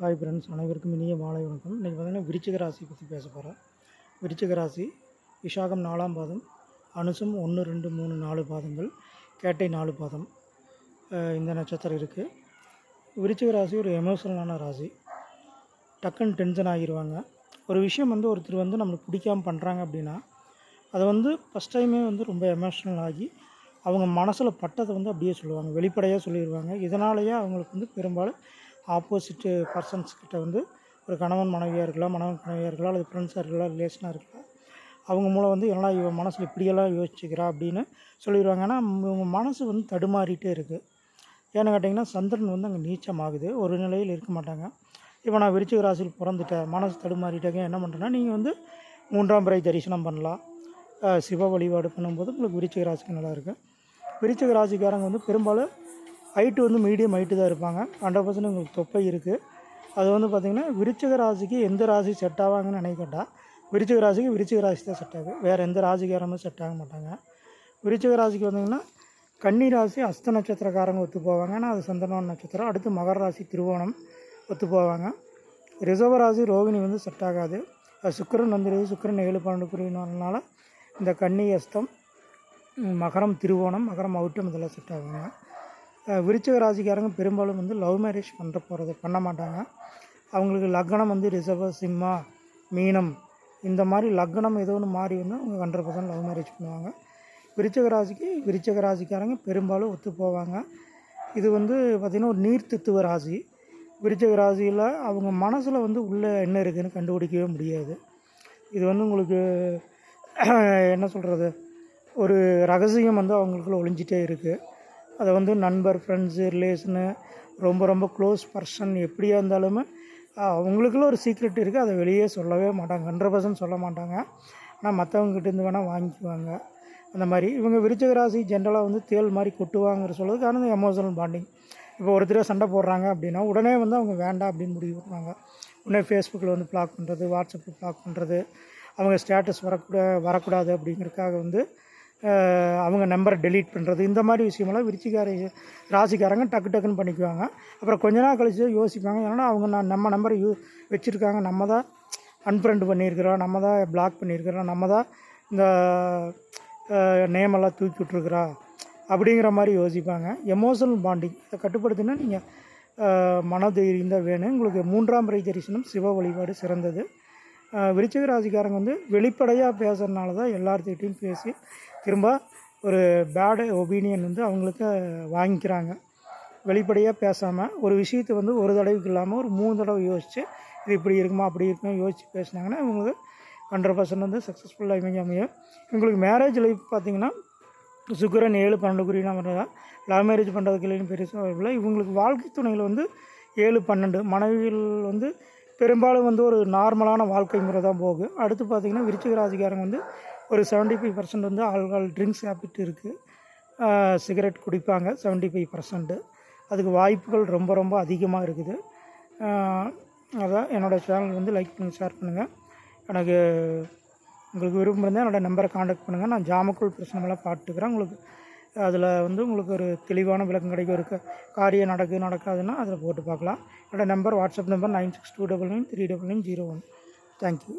Hi friends அனைவருக்கும் இனிய மாலை வணக்கம். இன்றைக்கி பார்த்தீங்கன்னா விருச்சிக ராசி பற்றி பேச போகிறேன் விருச்சிக ராசி விஷாகம் நாலாம் பாதம் அனுசம் ஒன்று ரெண்டு மூணு நாலு பாதங்கள் கேட்டை நாலு பாதம் இந்த நட்சத்திரம் இருக்குது விருச்சிக ராசி ஒரு எமோஷனலான ராசி. டக்குன்னு டென்ஷன் ஆகிடுவாங்க ஒரு விஷயம் வந்து ஒருத்தர் வந்து நம்மளுக்கு பிடிக்காமல் பண்ணுறாங்க அப்படின்னா அதை வந்து ஃபஸ்ட் டைமே வந்து ரொம்ப எமோஷ்னல் ஆகி அவங்க மனசில் பட்டதை வந்து அப்படியே சொல்லுவாங்க. வெளிப்படையாக சொல்லிடுவாங்க இதனாலேயே அவங்களுக்கு வந்து பெரும்பாலும் ஆப்போசிட்டு பர்சன்ஸ் கிட்ட வந்து ஒரு கணவன் மனைவியாக இருக்கலாம் மணவன் மனைவியாக இருக்கலாம் அல்லது ஃப்ரெண்ட்ஸாக இருக்கலாம் ரிலேஷனாக இருக்கலாம். அவங்க மூலம் வந்து என்னடா இவன் மனசில் இப்படியெல்லாம் யோசிச்சுக்கிறா அப்படின்னு சொல்லிடுவாங்க. ஆனால் இவங்க மனசு வந்து தடுமாறிட்டே இருக்குது ஏன்னு கேட்டிங்கன்னா சந்திரன் வந்து அங்கே நீச்சமாகுது. ஒரு நிலையில் இருக்க மாட்டாங்க. இப்போ நான் விருச்சிக ராசியில் பிறந்துட்டேன். மனசு தடுமாறிட்டாங்க. என்ன பண்ணுறேன்னா நீங்கள் வந்து மூன்றாம் பிறை தரிசனம் பண்ணலாம். சிவ வழிபாடு பண்ணும்போது உங்களுக்கு விருச்சிக ராசிக்கு நல்லா விருச்சிக ராசிக்காரங்க வந்து பெரும்பாலும் ஹைட்டு வந்து மீடியம் ஹைட்டு தான் இருப்பாங்க. ஹண்ட்ரட் பர்சன்ட் உங்களுக்கு தொப்பை இருக்குது அது வந்து பார்த்திங்கன்னா விருச்சிக ராசிக்கு எந்த ராசி செட் ஆவாங்கன்னு நினைக்கட்டா விருச்சிக ராசிக்கு விருச்சிக ராசி தான் செட் ஆகும். வேறு எந்த ராசிக்காரமும் செட் ஆக மாட்டாங்க. விருச்சிக ராசிக்கு வந்தீங்கன்னா கன்னி ராசி அஸ்த நட்சத்திரக்காரங்க ஒத்து போவாங்க. ஆனால் அது சந்திரன் நட்சத்திரம். அடுத்து மகர ராசி திருவோணம் ஒத்து போவாங்க. ரிசர்வ ராசி ரோகிணி வந்து செட் ஆகாது. அது சுக்கிரன் வந்துடுது சுக்கரன் ஏழு பன்னெண்டு புரியினால இந்த கன்னி அஸ்தம் மகரம் திருவோணம் மகரம் அவுட்டம் இதெல்லாம் செட் ஆகுங்க. விருச்சிக ராசிக்காரங்க பெரும்பாலும் வந்து லவ் மேரேஜ் பண்ணுற போகிறது பண்ண மாட்டாங்க. அவங்களுக்கு லக்னம் வந்து ரிசர்வ சிம்மா மீனம் இந்த மாதிரி லக்னம் ஏதோ ஒன்று மாறி வந்து அவங்க ஹண்ட்ரட் பர்சன்ட் லவ் மேரேஜ் பண்ணுவாங்க. விருச்சிக ராசிக்கு விருச்சிக ராசிக்காரங்க பெரும்பாலும் ஒத்து போவாங்க. இது வந்து பார்த்திங்கன்னா ஒரு நீர்த்தித்துவ ராசி. விருச்சிக ராசியில் அவங்க மனசில் வந்து உள்ளே என்ன இருக்குதுன்னு கண்டுபிடிக்கவே முடியாது. இது வந்து உங்களுக்கு என்ன சொல்கிறது ஒரு ரகசியம் வந்து அவங்களுக்குள்ள ஒளிஞ்சிட்டே இருக்குது அதை வந்து நண்பர் ஃப்ரெண்ட்ஸு ரிலேஷனு ரொம்ப ரொம்ப க்ளோஸ் பர்சன் எப்படியா இருந்தாலுமே அவங்களுக்குள்ள ஒரு சீக்ரெட் இருக்குது அதை வெளியே சொல்லவே மாட்டாங்க. ஹண்ட்ரட் பர்சன்ட் சொல்ல மாட்டாங்க. ஆனால் மற்றவங்ககிட்டேருந்து வேணால் வாங்கிக்குவாங்க. அந்த மாதிரி. இவங்க விருச்சக ராசி ஜென்ரலாக வந்து தேள் மாதிரி கொட்டுவாங்கிற சொல்லுறது காரணம் எமோஷனல் பாண்டிங் இப்போ ஒருத்தர் சண்டை போடுறாங்க அப்படின்னா உடனே வந்து அவங்க வேண்டாம் அப்படின்னு முடிவு பண்ணுவாங்க. உடனே ஃபேஸ்புக்கில் வந்து பிளாக் பண்ணுறது வாட்ஸ்அப்பில் பிளாக் பண்ணுறது அவங்க ஸ்டேட்டஸ் வரக்கூட வரக்கூடாது அப்படிங்கிறதுக்காக வந்து அவங்க நம்பரை டெலீட் பண்ணுறது இந்த மாதிரி விஷயமெல்லாம் விருச்சிகார ராசிக்காரங்க டக்கு டக்குன்னு பண்ணிக்குவாங்க. அப்புறம் கொஞ்ச நாள் கழிச்சு யோசிப்பாங்க. ஏன்னா அவங்க நான் நம்ம நம்பரை யூ வச்சுருக்காங்க. நம்ம தான் அன்ஃப்ரெண்ட் பண்ணியிருக்கிறோம். நம்ம தான் பிளாக் பண்ணியிருக்கிறோம். நம்ம தான் இந்த நேமெல்லாம் தூக்கி விட்ருக்குறா அப்படிங்கிற மாதிரி யோசிப்பாங்க. எமோஷனல் பாண்டிங் இதை கட்டுப்படுத்தினா நீங்கள் மனதைரியம் தான் வேணும். உங்களுக்கு மூன்றாம் பிறை தரிசனம் சிவ வழிபாடு சிறந்தது. விருச்சிக ராசிக்காரங்க வந்து வெளிப்படையாக பேசுறதுனால தான் எல்லார்த்திட்டையும் பேசி திரும்ப ஒரு பேடு ஒப்பீனியன் வந்து அவங்களுக்கு வாங்கிக்கிறாங்க. வெளிப்படையாக பேசாமல் ஒரு விஷயத்தை வந்து ஒரு தடவைக்கு இல்லாமல் ஒரு மூணு தடவை யோசித்து இது இப்படி இருக்குமா அப்படி இருக்குமா யோசித்து பேசுனாங்கன்னா இவங்களுக்கு ஹண்ட்ரட் பர்சன்ட் வந்து சக்ஸஸ்ஃபுல்லாக அமைஞ்சு அமையும். இவங்களுக்கு மேரேஜ் லைஃப் பார்த்திங்கன்னா சுக்கரன் ஏழு பன்னெண்டு குறினா பண்ணுறதா லவ் மேரேஜ் பண்ணுறதுக்கு இல்லைன்னு பெருசாக இல்லை. இவங்களுக்கு வாழ்க்கை துணையில் வந்து ஏழு பன்னெண்டு மனைவிகள் வந்து பெரும்பாலும் வந்து ஒரு நார்மலான வாழ்க்கை முறை தான் போகும் அடுத்து பார்த்திங்கன்னா விருச்சிக ராசிக்காரங்க வந்து ஒரு செவன்ட்டி ஃபைவ் பர்சன்ட் வந்து ஆல்கால் ட்ரிங்க்ஸ் ஹேபிட் இருக்குது சிகரெட் குடிப்பாங்க செவன்ட்டி ஃபைவ் பர்சன்ட்டு அதுக்கு வாய்ப்புகள் ரொம்ப ரொம்ப அதிகமாக இருக்குது. அதான் என்னோடய சேனல் வந்து லைக் பண்ணி ஷேர் பண்ணுங்கள் எனக்கு உங்களுக்கு விருப்பம் இருந்தால் என்னோடய நம்பரை காண்டாக்ட் பண்ணுங்கள் நான் ஜாமக்குள் பிரச்சனைலாம் பார்த்துக்கிறேன். உங்களுக்கு அதில் வந்து உங்களுக்கு ஒரு தெளிவான விளக்கம் கிடைக்கும். ஒரு காரியம் நடக்குது நடக்காதுன்னா அதில் போட்டு பார்க்கலாம். என்னோடய number WhatsApp number nine six two double nine three double nine zero one thank you